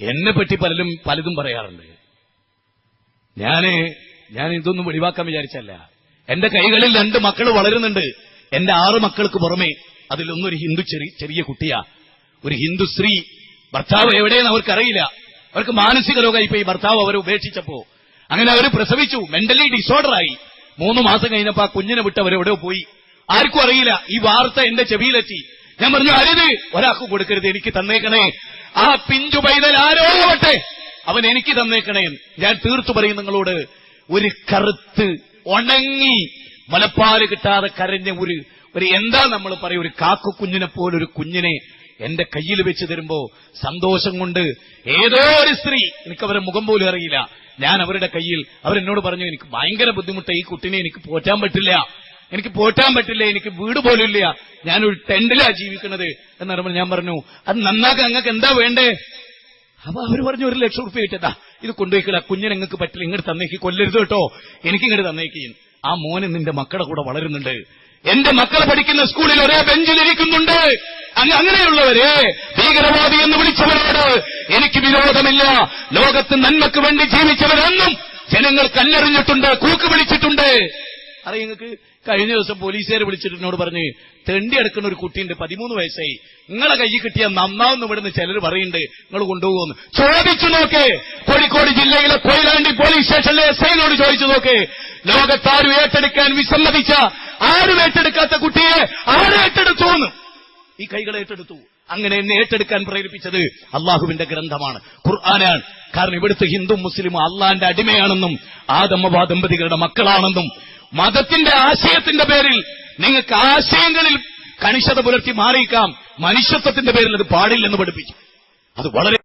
എന്നെ പറ്റി പലരും പലതും പറയാറുണ്ട്. ഞാൻ ഞാൻ ഇതൊന്നും ഒഴിവാക്കാൻ വിചാരിച്ചല്ല എന്റെ കൈകളിൽ രണ്ട് മക്കൾ വളരുന്നുണ്ട്. എന്റെ ആറ് മക്കൾക്ക് പുറമെ അതിലൊന്നൊരു ഹിന്ദു ചെറിയ കുട്ടിയാ. ഒരു ഹിന്ദു സ്ത്രീ. ഭർത്താവ് എവിടെയെന്ന് അവർക്കറിയില്ല. അവർക്ക് മാനസിക രോഗമായി പോയി ഭർത്താവ് അവരെ ഉപേക്ഷിച്ചപ്പോ. അങ്ങനെ അവർ പ്രസവിച്ചു. മെന്റലി ഡിസോർഡറായി മൂന്ന് മാസം കഴിഞ്ഞപ്പോ ആ കുഞ്ഞിനെ വിട്ട് അവരെവിടെയോ പോയി. ആർക്കും അറിയില്ല. ഈ വാർത്ത എന്റെ ചെവിയിലെത്തി. ഞാൻ പറഞ്ഞു അരുത്. ഒരാൾക്ക് കൊടുക്കരുത് എനിക്ക് തന്നേക്കണേ. ആ. പിഞ്ചു പൈതൽ ആരോട്ടെ അവൻ എനിക്ക് തന്നേക്കണേ. ഞാൻ തീർത്തു പറയും നിങ്ങളോട്. ഒരു കറുത്ത് ഉണങ്ങി മുലപ്പാൽ കിട്ടാതെ കരഞ്ഞ ഒരു ഒരു എന്താ നമ്മൾ പറയും? ഒരു കാക്കു കുഞ്ഞിനെ പോലൊരു കുഞ്ഞിനെ എന്റെ കയ്യിൽ വെച്ച് തരുമ്പോ സന്തോഷം കൊണ്ട് ഏതോ ഒരു സ്ത്രീ എനിക്ക് അവരെ മുഖം പോലും അറിയില്ല. ഞാൻ അവരുടെ കയ്യിൽ അവരെന്നോട് പറഞ്ഞു എനിക്ക് ഭയങ്കര ബുദ്ധിമുട്ട് ഈ കുട്ടിനെ എനിക്ക് പോറ്റാൻ പറ്റില്ല. എനിക്ക് പോറ്റാൻ പറ്റില്ല എനിക്ക് വീട് പോലും ഇല്ല. ഞാനൊരു ടെന്റിലാ ജീവിക്കുന്നത് എന്ന് പറയുമ്പോൾ ഞാൻ പറഞ്ഞു അത് നന്നാക്കാൻ നിങ്ങൾക്ക് എന്താ വേണ്ടേ? അപ്പൊ അവർ പറഞ്ഞു ഒരു ലക്ഷം റുപ്യ കിട്ടതാ ഇത് കൊണ്ടുപോയിക്കില്ല കുഞ്ഞിനെ നിങ്ങൾക്ക് പറ്റില്ല. ഇങ്ങോട്ട് തന്നേക്ക്. കൊല്ലരുത് കേട്ടോ. എനിക്ക് ഇങ്ങോട്ട് തന്നേക്കി. ആ മോന് നിന്റെ മക്കളുടെ കൂടെ വളരുന്നുണ്ട്. എന്റെ മക്കൾ പഠിക്കുന്ന സ്കൂളിൽ ഒരേ ബെഞ്ചിലിരിക്കുന്നുണ്ട് അങ്ങ് അങ്ങനെയുള്ളവരെ ഭീകരവാദി എന്ന് വിളിച്ചവരോട് എനിക്ക് വിരോധമില്ല. ലോകത്ത് നന്മക്ക് വേണ്ടി ജീവിച്ചവരെന്നും ജനങ്ങൾ കല്ലെറിഞ്ഞിട്ടുണ്ട് കൂക്ക് പിടിച്ചിട്ടുണ്ട് അറിയാം നിങ്ങൾക്ക്? കഴിഞ്ഞ ദിവസം പോലീസുകാർ വിളിച്ചിട്ട് എന്നോട് പറഞ്ഞ് തെണ്ടി എടുക്കുന്ന ഒരു കുട്ടിയുണ്ട് പതിമൂന്ന് വയസ്സായി. നിങ്ങളെ കയ്യിൽ കിട്ടിയ നന്നാവുന്ന ഇവിടുന്ന് ചിലർ പറയുന്നുണ്ട് നിങ്ങൾ കൊണ്ടുപോകുമെന്ന്. ചോദിച്ചു നോക്കേ. കോഴിക്കോട് ജില്ലയിലെ കൊയിലാണ്ടി പോലീസ് സ്റ്റേഷനിലെ എസ് ഐനോട് ചോദിച്ചു നോക്കേ. ലോകത്താരും ഏറ്റെടുക്കാൻ വിസമ്മതിച്ച ആരും ഏറ്റെടുക്കാത്ത കുട്ടിയെ ആരും ഏറ്റെടുത്തോന്ന് ഈ കൈകൾ ഏറ്റെടുത്തു. അങ്ങനെ എന്നെ ഏറ്റെടുക്കാൻ പ്രേരിപ്പിച്ചത് അള്ളാഹുവിന്റെ ഗ്രന്ഥമാണ് ഖുർആനാണ്. കാരണം ഇവിടുത്തെ ഹിന്ദു മുസ്ലിം അള്ളാന്റെ അടിമയാണെന്നും ആദമ്മ ദമ്പതികളുടെ മക്കളാണെന്നും മതത്തിന്റെ ആശയത്തിന്റെ പേരിൽ നിങ്ങൾക്ക് ആശയങ്ങളിൽ കണിശത പുലർത്തി മാറിയിക്കാം. മനുഷ്യത്വത്തിന്റെ പേരിൽ അത് പാടില്ലെന്ന് പഠിപ്പിച്ചു. അത് വളരെ